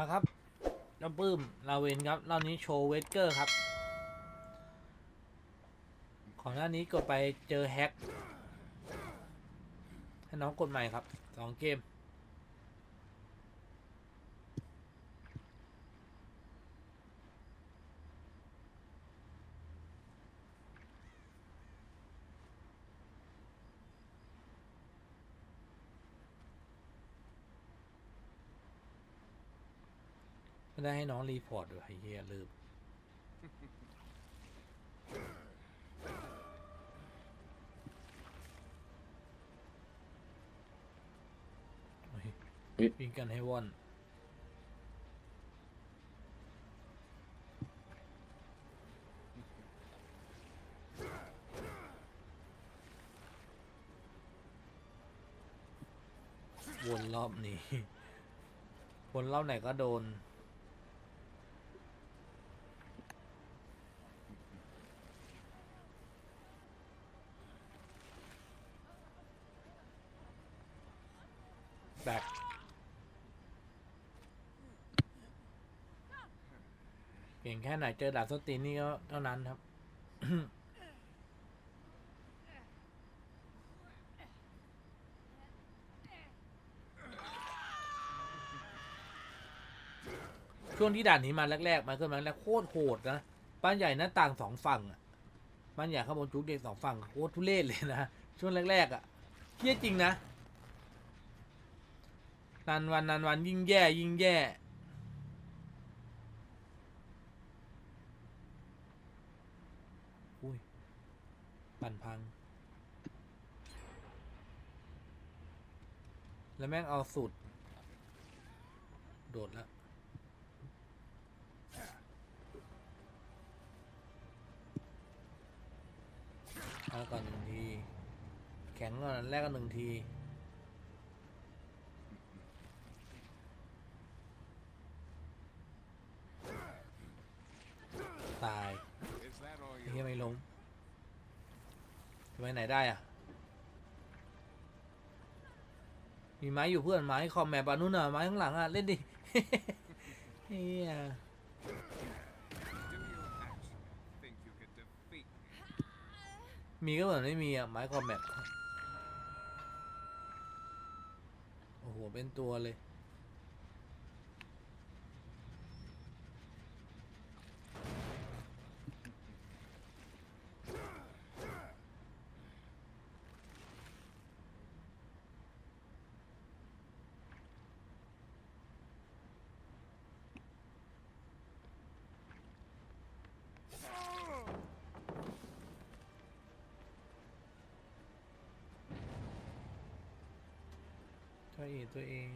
มาครับน้องปื้มลาเวนครับรอบนี้โชว์เวสเกอร์ครับ ของหน้านี้กดไปเจอแฮกให้น้องกดใหม่ครับสองเกม ไม่ได้ให้น้องรีพอร์ตด้วยไอ้เฮียลืมเฮ้ยเฮ้ยวิ่งกันให้ว่อน วนรอบนี้ วนรอบไหนก็โดน แบกเก่งแค่ไหนเจอดาบสนตีนนี่ก็เท่านั้นครับ ช่วงที่ด่านนี้มาแรกๆ มาขึ้นมาแรกโคตรโหดนะบ้านใหญ่หน้าต่างสองฝั่งอะบ้านใหญ่ข้างบนจุกเด็กสองฝั่งโคตรทุเรศเลยนะ ช่วงแรกๆอะเฮี้ยจริงนะ นานวันนานวันยิ่งแย่ยิ่งแย่ อุ้ยปั่นพัง แล้วแม่งเอาสุด โดดแล้วเอาก่อนหนึ่งที แข็งก่อนแรกกันหนึ่งที ตายไอ้เฮียไม่ล้มจะ ไปไหนได้อะมีไม้อยู่เพื่อนไม้คอมแมปปานุ่นอะไม้ข้างหลังอะเล่นดิเฮียมีก็เหมือนไม่มีอะไม้คอมแมปโอ้โหเป็นตัวเลย ตัวเองตัวเอง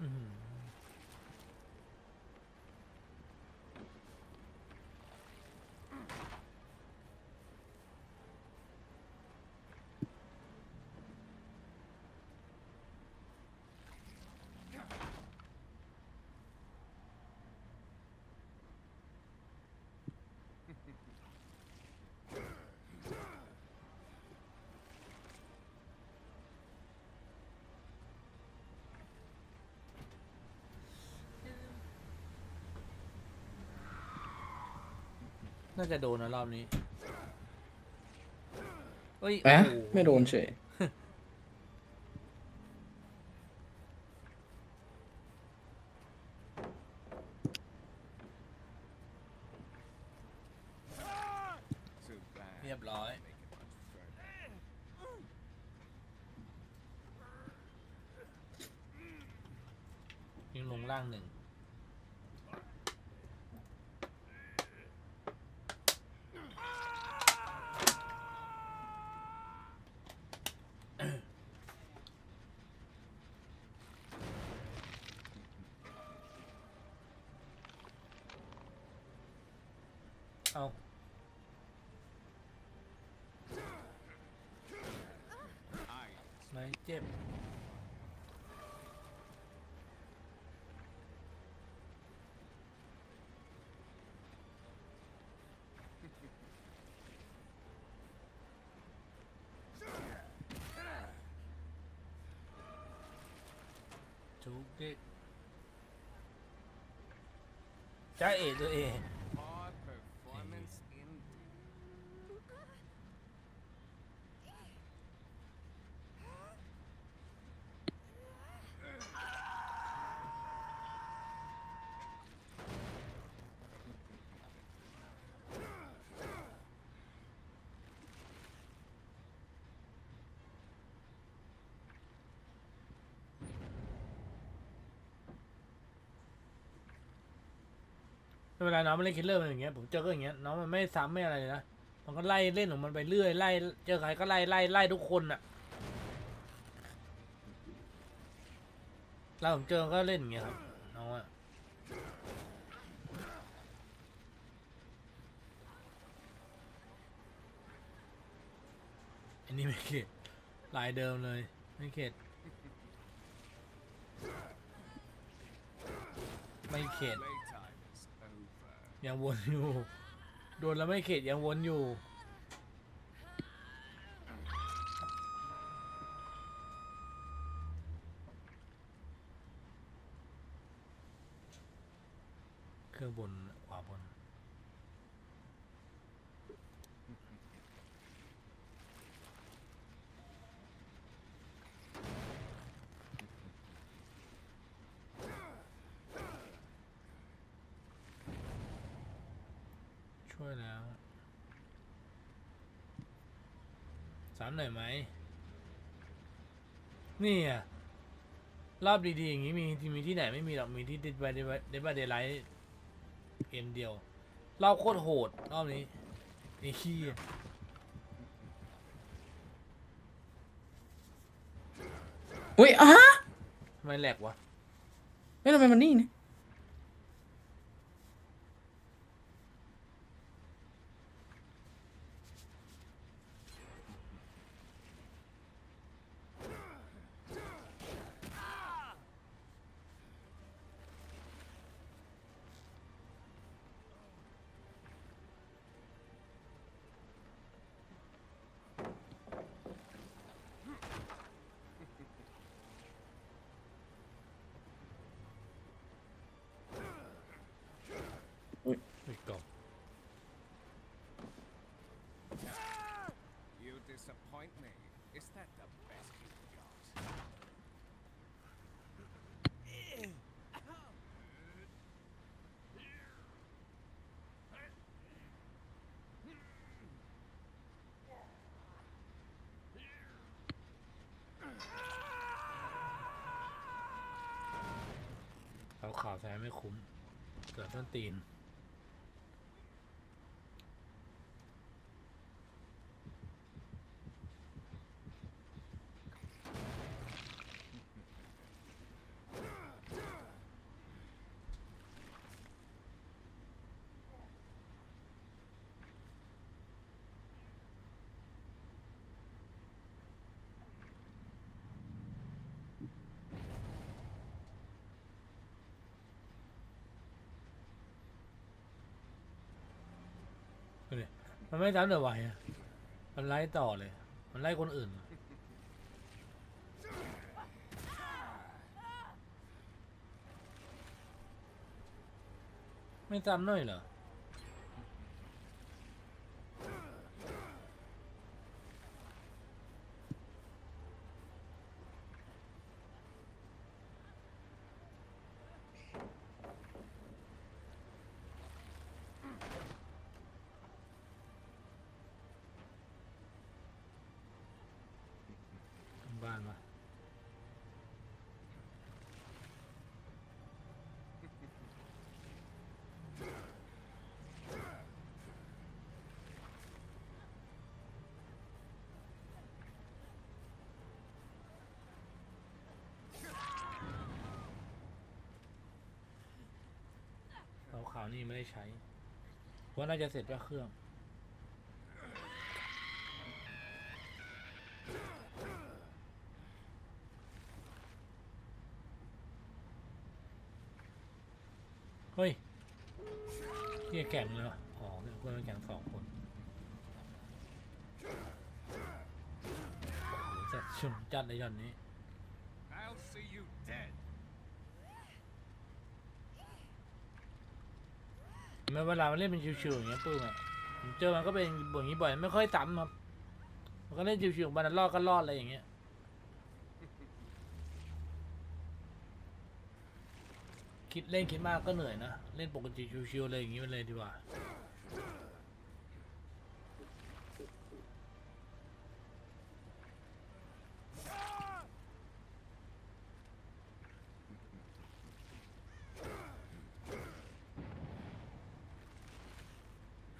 อื้อหือ น่าจะโดนนะรอบนี้เอ้ยแอะโอ้โหไม่โดนเฉย Too bad. เรียบร้อย Make it much further. ยิงลงล่างหนึ่ง เอา I ไม่เจ็บ I ที่จ้าเอตัวเอง Hard performance indeed. เวลาน้องมันเล่นคิลเลอร์มันอย่างเงี้ยผมเจอก็อย่างเงี้ยน้องมันไม่ซ้ำไม่อะไรเลยนะมันก็ไล่เล่นของมันไปเรื่อยไล่เจอใครก็ไล่ไล่ไล่ทุกคนอะเราผมเจอก็เล่นอย่างเงี้ยครับน้องอะอันนี้ไม่เข็ดลายเดิมเลยไม่เข็ดไม่เข็ด ยังวนอยู่ โดนแล้วไม่เข็ดยังวนอยู่ เครื่องบนขวาบน ช่วยแล้วสามหน่อยไหม นี่อะรอบดีๆ อย่างนี้มีมีที่ไหนไม่มีหรอก มีที่ดิบเดบเดบเดไลท์เกมเดียวรอบโคตรโหด รอบนี้ไอ้ขี้ยอุ้ยอะทำไมแหลกวะไม่ทำไมมันนี่นะ ไม่กรอบ You disappoint me. Is that the best you've got? เอาข่าว แท้ไม่คุ้ม เกิดต้นตีน ดูดิมันไม่ซ้ำแต่ไหวอะมันไล่ต่อเลย มันไล่คนอื่น ไม่ซ้ำหน่อยเหรอ นี่ไม่ได้ใช้ว่าน่าจะเสร็จว่าเครื่อง เฮ้ยเฮียแข่งเลยอ๋อเพื่อนแข่งสองคนจัดชุนจัดเลยยอนนี้ ไหมเวลามันเล่นเป็นชิวๆอย่างเงี้ยปื้มอะผมเจอมันก็เป็นอย่างนี้บ่อยไม่ค่อยซ้ำครับ มันก็เล่นชิวๆของมันรอดก็รอดอะไรอย่างเงี้ยคิดเล่นคิดมากก็เหนื่อยนะ เล่นปกติชิวๆเลยอย่างงี้ไปเลยดีกว่า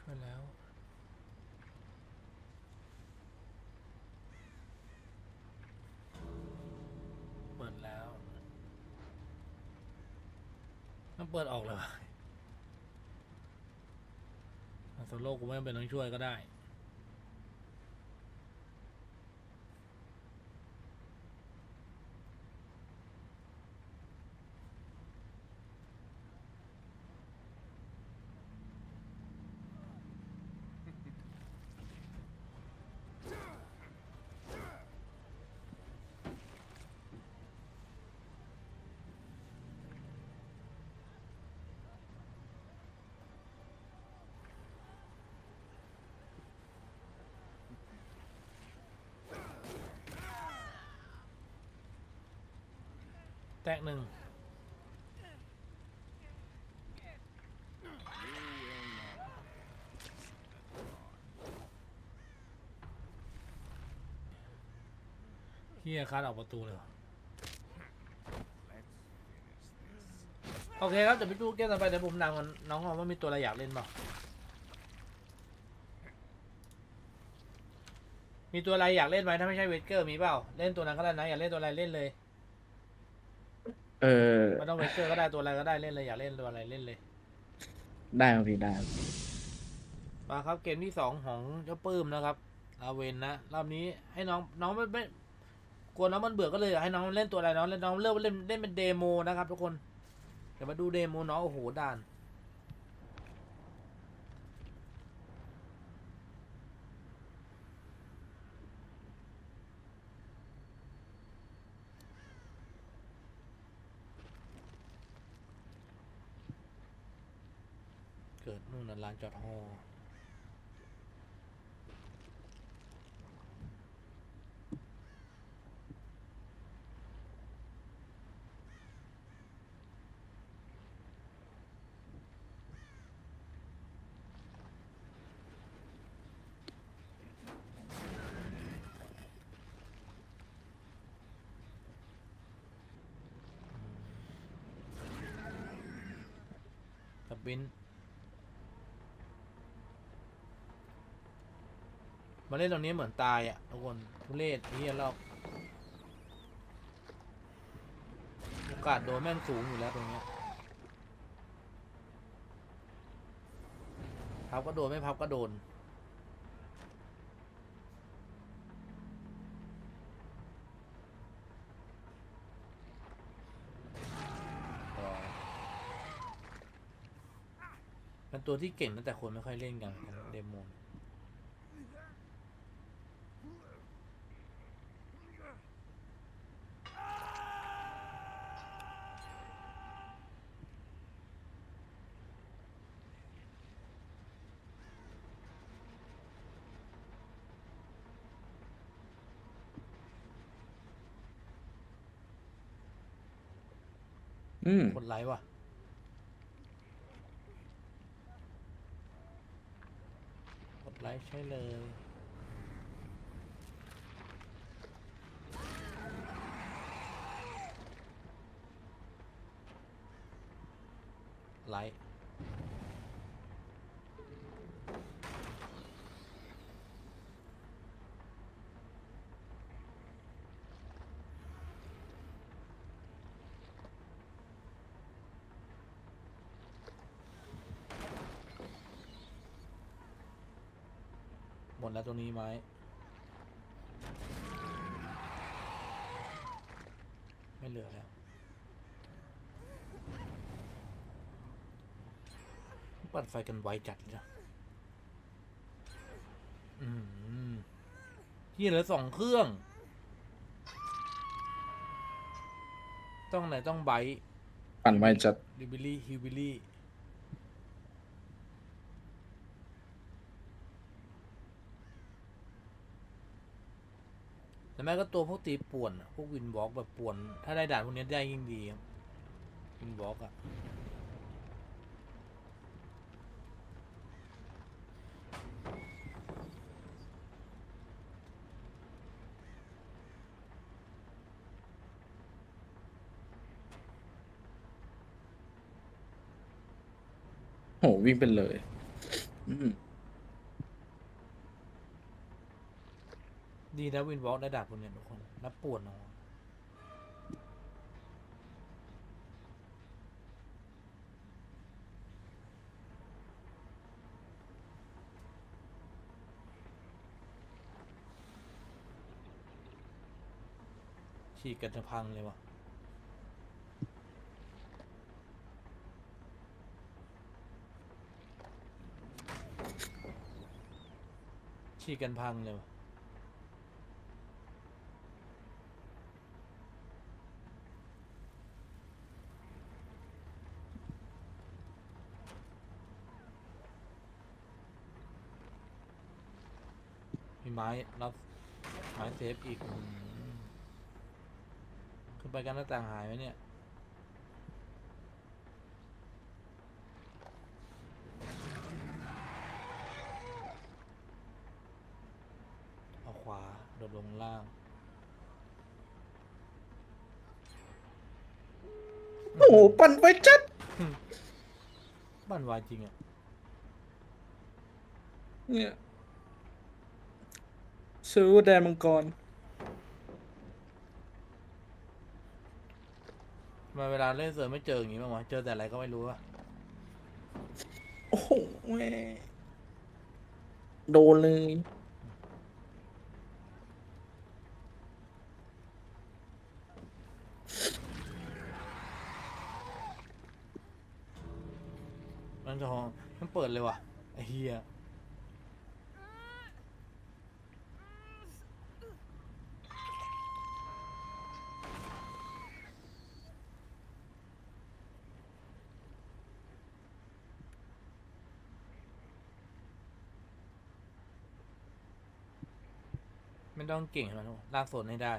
ช่วยแล้ว เปิดแล้ว ต้องเปิดออกเลยวะอะโซโล่กูไม่จำเป็นต้องช่วยก็ได้ แตกหนึ่งเฮียคาดออกประตูเลยโอเคครับเดี๋ยวไปดูเกมต่อไปเดี๋ยวผมนำน้องว่ามีตัวอะไรอยากเล่นบ้างมีตัวอะไรอยากเล่นไหมถ้าไม่ใช่เวทเกอร์มีเปล่า เล่นตัวนั้นก็ได้นะ อยากเล่นตัวอะไรเล่นเลย เออไม่ต้องเวทเกอร์ก็ได้ตัวอะไรก็ได้เล่นเลยอยากเล่นตัวอะไรเล่นเลยได้ครับพี่ได้ครับมาครับเกมที่สองของเจ้าปื้มนะครับอาเวนนะรอบนี้ให้น้องน้องไม่ไม่กลัวน้องมันเบื่อก็เลยอยากให้น้องเล่นตัวอะไรน้องเล่นน้องเลือกเล่นเล่นเป็นเดโมนะครับทุกคนเดี๋ยวมาดูเดโมน้องโอ้โหด่าน เกิดนู่นน่ะลานจอดฮอกับบิน มาเล่นตรงนี้เหมือนตายอะทุกคนทุเรศเฮียรอบโอกาสโดนแม่งสูงอยู่แล้วตรงเนี้ยพับก็โดนไม่พับก็โดนเป็นตัวที่เก่งแต่คนไม่ค่อยเล่นกันเดโมน อืมกดไลค์ว่ะ กดไลค์ใช่เลย ไลค์ มดแล้วตรงนี้ไหมไม่เหลือแล้วปั่นไฟกันไวจัดเลยนะอืมเฮียเหลือสองเครื่อง ต้องไหนต้องไบปั่นไวจัดลิบิลี่ฮิวบิลี่ แม่ก็ตัวพวกตีป่วนพวกวินบล็อกแบบป่วน ถ้าได้ด่านพวกนี้ได้ยิ่งดีครับวินบล็อกอะโหวิ่งเป็นเลย อืม ดีนะวินบล็อกได้ด่านพวกนี้ทุกคนนับปวนเนาะฉีกกันจะพังเลยว่ะฉีกกันพังเลยว่ะ มีไม้รับไม้เซฟอีกอืมขึ้นไปกันหน้าต่างหายไหมเนี่ยเอาขวาโดดลงล่างโอ้โหปั่นไฟจัดบ้านวายจริงอะเนี่ย ซื้อแดนมังกร ทำไมาเวลาเล่นเสือไม่เจออย่างงี้บ้างวะเจอแต่อะไรก็ไม่รู้อะโอ้โหแม่โดนเลย มันจะหอมันเปิดเลยว่ะไอ้เฮีย ไม่ต้องเก่งขนาดนั้นหรอกลากโซนให้ได้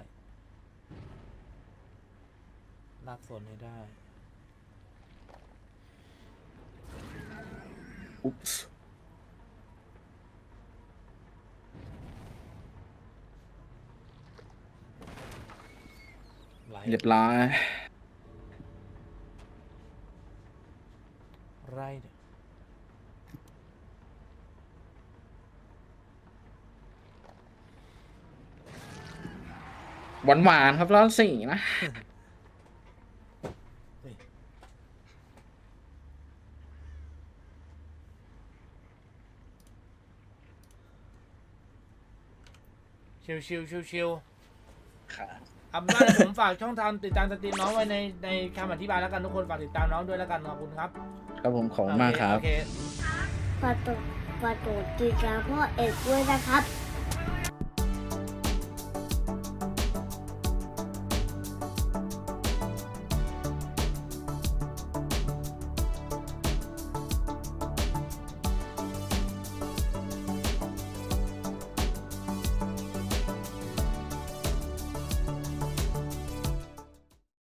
ลากโซนให้ได้อุ๊ปส์ไหลเรียบร้อย ไรเนี่ย หวานหวานๆครับร้อนสี่นะชิวชิวชิวชิวค่ะๆอับบ้านผมฝากช่องทางติดตามสตรีมน้องไว้ในในคำอธิบายแล้วกันทุกคนฝากติดตามน้องด้วยแล้วกันขอบคุณครับครับผมขอบคุณมากครับ โอเค ฝากกดฝากกดติดตามพ่อเอกด้วยนะครับ